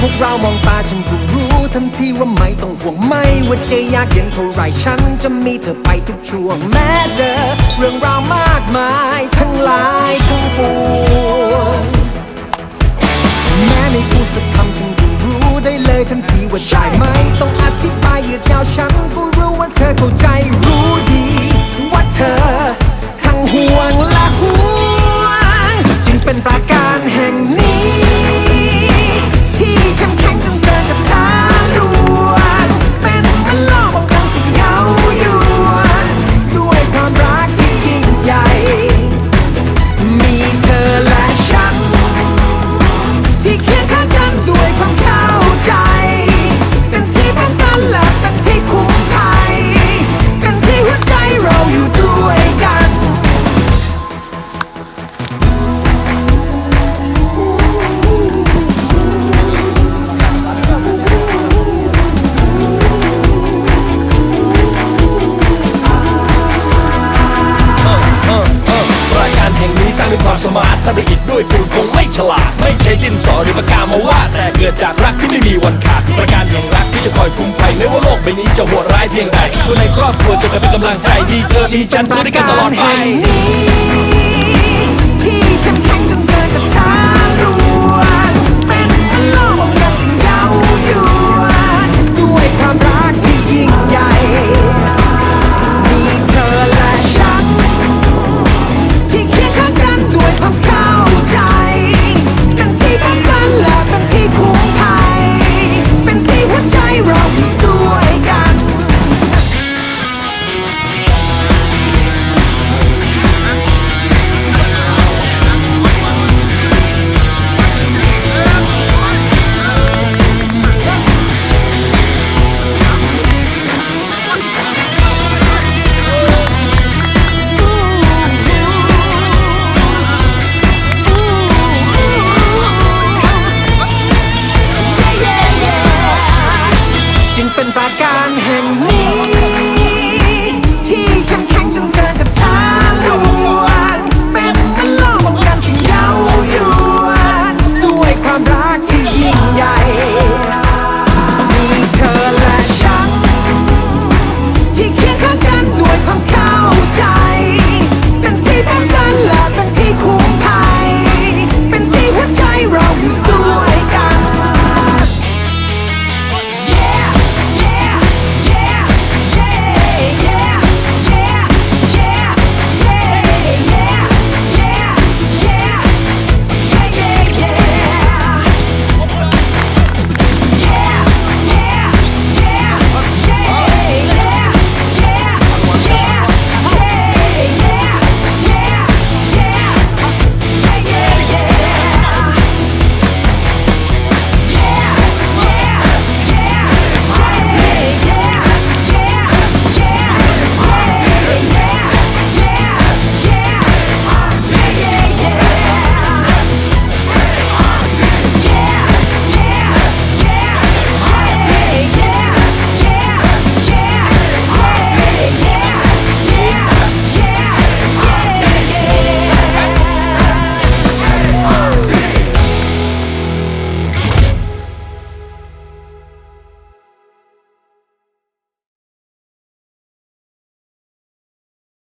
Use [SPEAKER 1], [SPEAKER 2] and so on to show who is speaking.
[SPEAKER 1] พวกเรามองตาฉันทีว่าไม่ต้องห่วงไม่ว่าจะยากเย็นเท่าไรฉันจะมีเธอไปทุกช่วงแม้เจอเรื่องราวมากมายทั้งหลายทั้งปวงแม้ไม่พูดสักคำฉันก็รู้ได้เลยทันทีว่าใช่ไหมต้องอธิบายยืดยาวฉันก็รู้ว่าเธอเข้าใจรู้ดีว่าเธอ ถ้างด้วยอิ
[SPEAKER 2] ฐด้วยปูนคงไม่ฉลาด ไม่ใช่ดินสอหรือปากกามาวาดแต่เกิดจากรักที่ไม่มีวันขาดประการแห่งรักที่จะคอยคุ้มภัยไม่ว่าโลกใบนี้จะโหดร้ายเพียงใดคนในครอบครัวจะเป็นกำลังใจดีเธอที่ฉันจะได้กันตลอดไป
[SPEAKER 1] การแห่งนี้